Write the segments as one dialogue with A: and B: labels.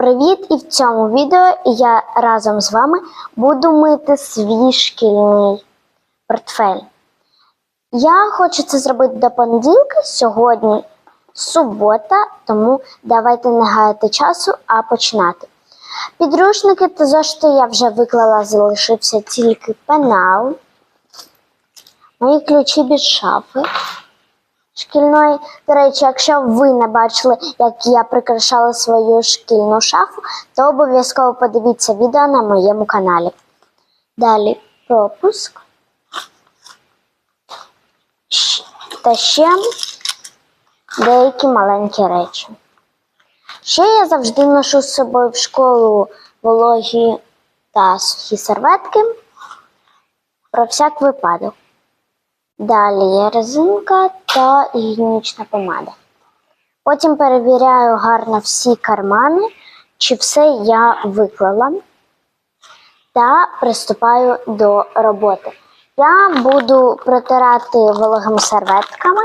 A: Привіт! І в цьому відео я разом з вами буду мити свій шкільний портфель. Я хочу це зробити до понеділка. Сьогодні субота, тому давайте не гаяти часу, а починати. Підручники та зошити я вже виклала, залишився тільки пенал. Мої ключі від шафи шкільної. До речі, якщо ви не бачили, як я прикрашала свою шкільну шафу, то обов'язково подивіться відео на моєму каналі. Далі пропуск. Та ще деякі маленькі речі. Ще я завжди ношу з собою в школу вологі та сухі серветки про всяк випадок. Далі резинка та гігієнічна помада. Потім перевіряю гарно всі кармани, чи все я виклала, та приступаю до роботи. Я буду протирати вологими серветками,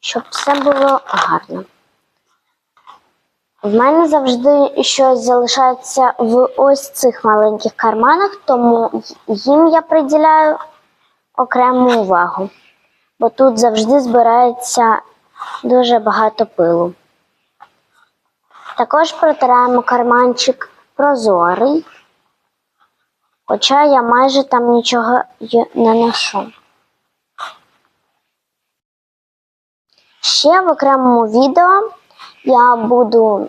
A: щоб все було гарно. В мене завжди щось залишається в ось цих маленьких карманах, тому їм я приділяю окрему увагу, бо тут завжди збирається дуже багато пилу. Також протираємо карманчик прозорий, хоча я майже там нічого не ношу. Ще в окремому відео я буду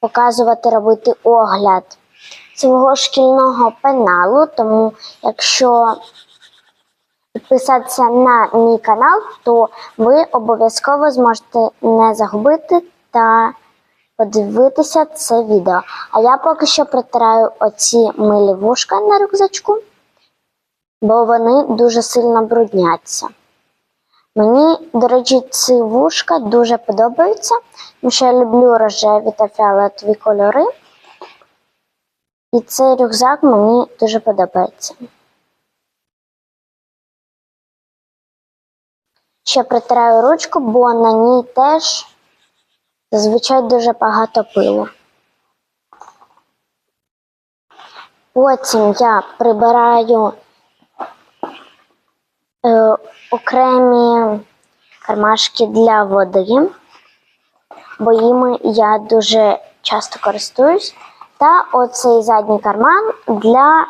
A: показувати робити огляд свого шкільного пеналу, тому якщо підписатися на мій канал, то ви обов'язково зможете не загубити та подивитися це відео. А я поки що протираю оці милі вушка на рюкзачку, бо вони дуже сильно брудняться. Мені, до речі, ці вушка дуже подобаються, тому що я люблю рожеві та фіолетові кольори. І цей рюкзак мені дуже подобається. Ще притираю ручку, бо на ній теж зазвичай дуже багато пилу. Потім я прибираю е, окремі кармашки для води, бо їми я дуже часто користуюсь. Та оцей задній карман для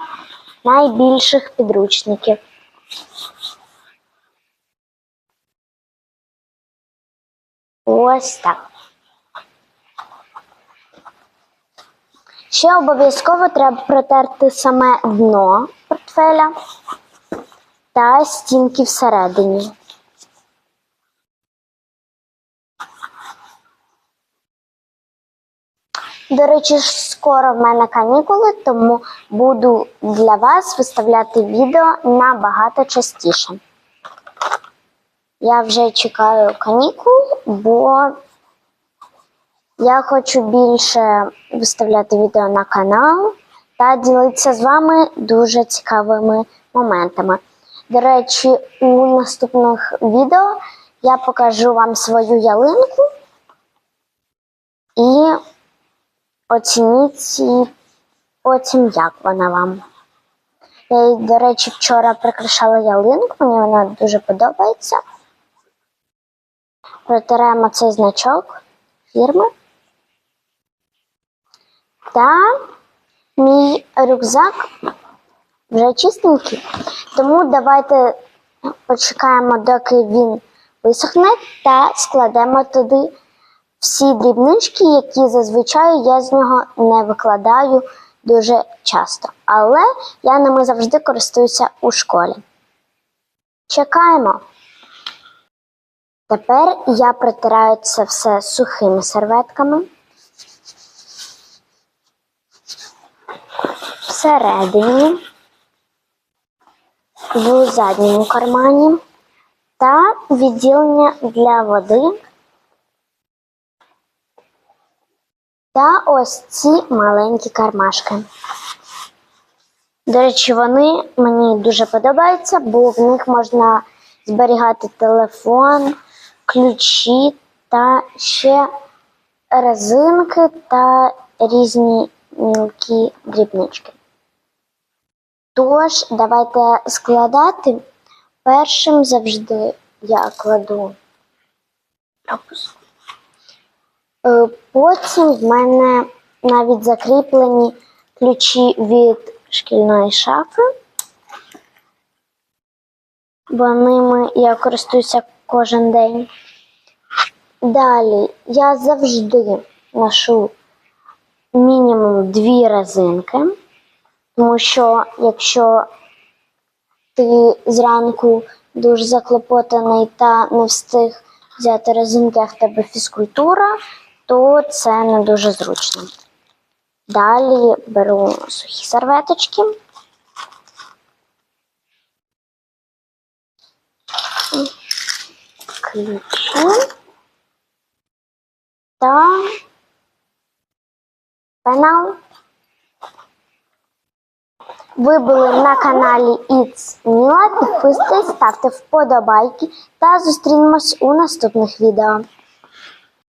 A: найбільших підручників. Ось так. Ще обов'язково треба протерти саме дно портфеля та стінки всередині. До речі, скоро в мене канікули, тому буду для вас виставляти відео набагато частіше. Я вже чекаю канікул, бо я хочу більше виставляти відео на канал та ділитися з вами дуже цікавими моментами. До речі, у наступних відео я покажу вам свою ялинку і оцініть її потім, як вона вам. Я, їй, до речі, вчора прикрашала ялинку, мені вона дуже подобається. Протираємо цей значок фірми. Та мій рюкзак вже чистенький. Тому давайте почекаємо, доки він висохне, та складемо туди всі дрібнички, які зазвичай я з нього не викладаю дуже часто. Але я ними завжди користуюся у школі. Чекаємо. Тепер я протираю це все сухими серветками. Всередині, в задньому кармані та відділення для води. Та ось ці маленькі кармашки. До речі, вони мені дуже подобаються, бо в них можна зберігати телефон, ключі та ще резинки та різні мілкі дрібнички. Тож, давайте складати. Першим завжди я кладу пропуск. Е, Потім в мене навіть закріплені ключі від шкільної шафи. Бо ними я користуюся кожен день. Далі я завжди ношу мінімум дві резинки, тому що якщо ти зранку дуже заклопотаний та не встиг взяти резинки, а в тебе фізкультура, то це не дуже зручно. Далі беру сухі серветочки. Ключі та пенал. Ви були на каналі Mila. Підписуйтесь, ставте вподобайки та зустрінемось у наступних відео.